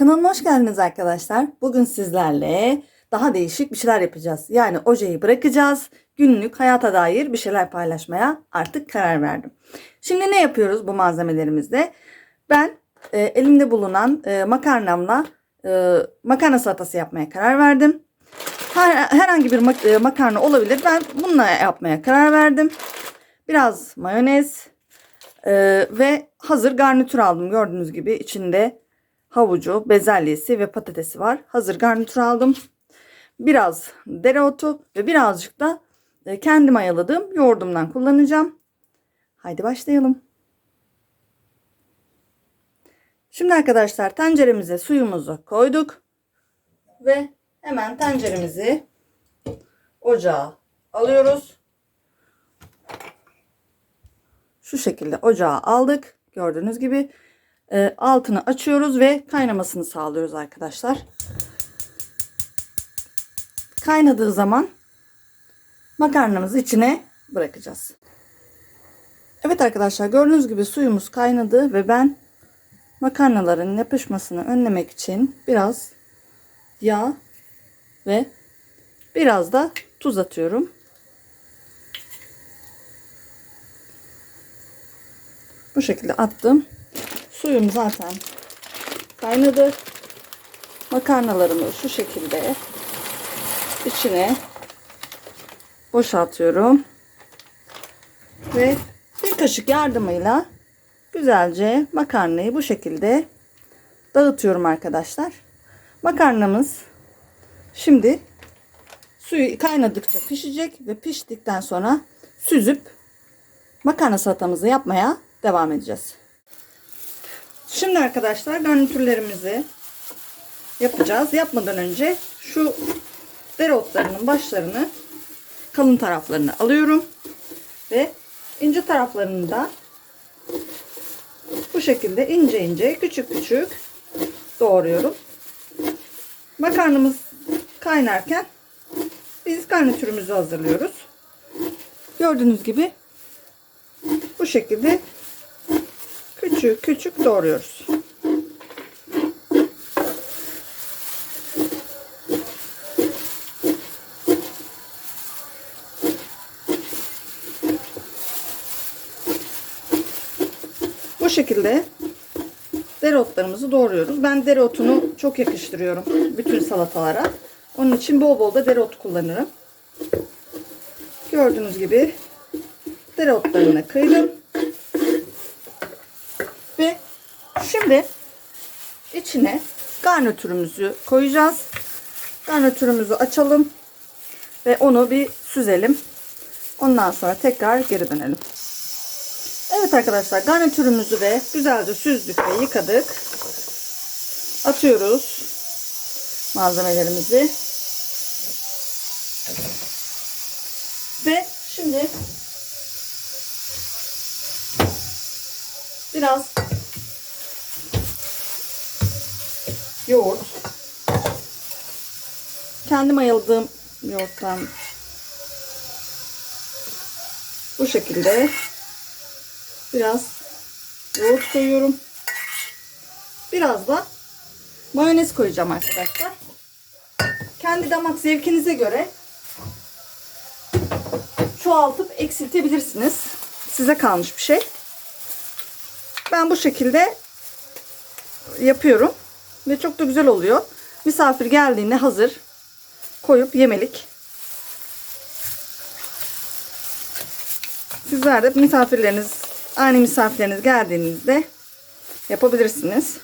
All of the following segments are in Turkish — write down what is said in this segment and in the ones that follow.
Kanalıma hoş geldiniz arkadaşlar. Bugün sizlerle daha değişik bir şeyler yapacağız. Yani ojeyi bırakacağız. Günlük hayata dair bir şeyler paylaşmaya artık karar verdim. Şimdi ne yapıyoruz bu malzemelerimizle? Ben e, elimde bulunan e, makarnamla e, makarna salatası yapmaya karar verdim. Her, herhangi bir mak- e, makarna olabilir. Ben bununla yapmaya karar verdim. Biraz mayonez e, ve hazır garnitür aldım. Gördüğünüz gibi içinde havucu, bezelyesi ve patatesi var. Hazır garnitür aldım. Biraz dereotu ve birazcık da e, kendim mayaladığım yoğurdumdan kullanacağım. Haydi başlayalım. Şimdi arkadaşlar tenceremize suyumuzu koyduk. Ve hemen tenceremizi ocağa alıyoruz. Şu şekilde ocağa aldık. Gördüğünüz gibi e, altını açıyoruz ve kaynamasını sağlıyoruz arkadaşlar. Kaynadığı zaman makarnamızı içine bırakacağız. Evet arkadaşlar gördüğünüz gibi suyumuz kaynadı ve ben makarnaların yapışmasını önlemek için biraz yağ ve biraz da tuz atıyorum. Bu şekilde attım. Suyum zaten kaynadı. Makarnalarımı şu şekilde içine boşaltıyorum. Ve bir kaşık yardımıyla güzelce makarnayı bu şekilde dağıtıyorum arkadaşlar. Makarnamız şimdi suyu kaynadıkça pişecek ve piştikten sonra süzüp makarna salatamızı yapmaya devam edeceğiz. Şimdi arkadaşlar garnitürlerimizi yapacağız. Yapmadan önce şu dereotlarının başlarını kalın taraflarını alıyorum ve ince taraflarını da bu şekilde ince ince küçük küçük doğruyorum. Makarnamız kaynarken biz garnitürümüzü hazırlıyoruz. Gördüğünüz gibi bu şekilde küçük küçük doğruyoruz. Bu şekilde dereotlarımızı doğruyoruz. Ben dereotunu çok yakıştırıyorum bütün salatalara. Onun için bol bol da dereot kullanırım. Gördüğünüz gibi dereotlarını kıydım. Ve şimdi içine garnitürümüzü koyacağız. Garnitürümüzü açalım ve onu bir süzelim. Ondan sonra tekrar geri dönelim. Evet arkadaşlar garnitürümüzü de güzelce süzdük ve yıkadık. Atıyoruz malzemelerimizi. Ve şimdi biraz yoğurt. Kendim mayaladığım yoğurttan bu şekilde biraz yoğurt koyuyorum. Biraz da mayonez koyacağım arkadaşlar. Kendi damak zevkinize göre çoğaltıp eksiltebilirsiniz. Size kalmış bir şey. Ben bu şekilde yapıyorum. Ve çok da güzel oluyor. Misafir geldiğinde hazır koyup yemelik. Sizler de misafirleriniz, ani misafirleriniz geldiğinizde yapabilirsiniz.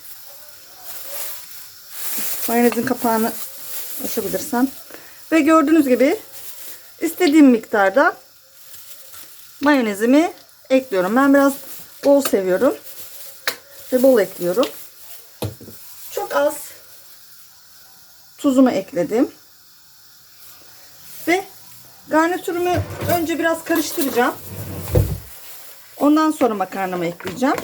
Mayonezin kapağını açabilirsem. Ve gördüğünüz gibi istediğim miktarda mayonezimi ekliyorum. Ben biraz bol seviyorum. Ve bol ekliyorum. Az tuzumu ekledim. Ve garnitürümü önce biraz karıştıracağım. Ondan sonra makarnamı ekleyeceğim.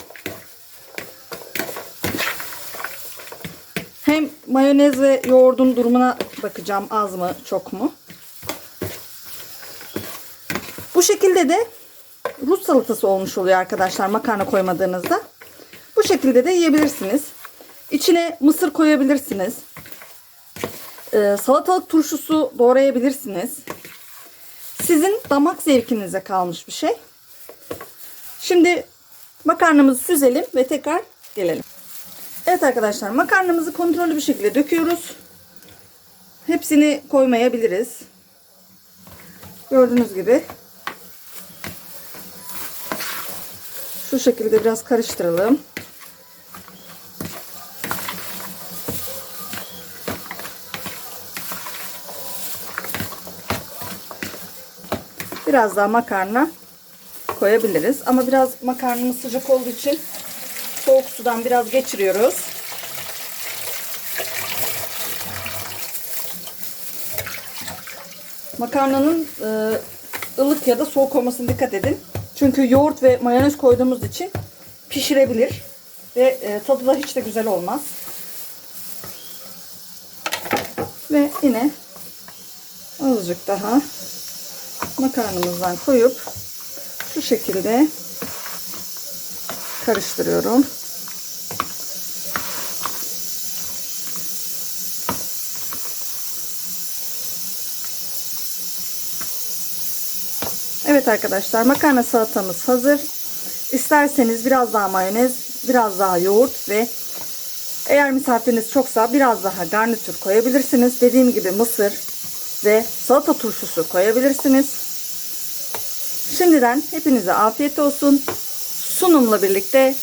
Hem mayonez ve yoğurdun durumuna bakacağım az mı çok mu. Bu şekilde de Rus salatası olmuş oluyor arkadaşlar makarna koymadığınızda. Bu şekilde de yiyebilirsiniz. İçine mısır koyabilirsiniz. Ee, salatalık turşusu doğrayabilirsiniz. Sizin damak zevkinize kalmış bir şey. Şimdi makarnamızı süzelim ve tekrar gelelim. Evet arkadaşlar makarnamızı kontrollü bir şekilde döküyoruz. Hepsini koymayabiliriz. Gördüğünüz gibi. Şu şekilde biraz karıştıralım. Biraz daha makarna koyabiliriz. Ama biraz makarnamız sıcak olduğu için soğuk sudan biraz geçiriyoruz. Makarnanın e, ılık ya da soğuk olmasına dikkat edin. Çünkü yoğurt ve mayonez koyduğumuz için pişirebilir. Ve e, tadı da hiç de güzel olmaz. Ve yine azıcık daha makarnamızdan koyup şu şekilde karıştırıyorum. Evet arkadaşlar makarna salatamız hazır. İsterseniz biraz daha mayonez, biraz daha yoğurt ve eğer misafiriniz çoksa biraz daha garnitür koyabilirsiniz. Dediğim gibi mısır ve salata turşusu koyabilirsiniz. Şimdiden hepinize afiyet olsun. Sunumla birlikte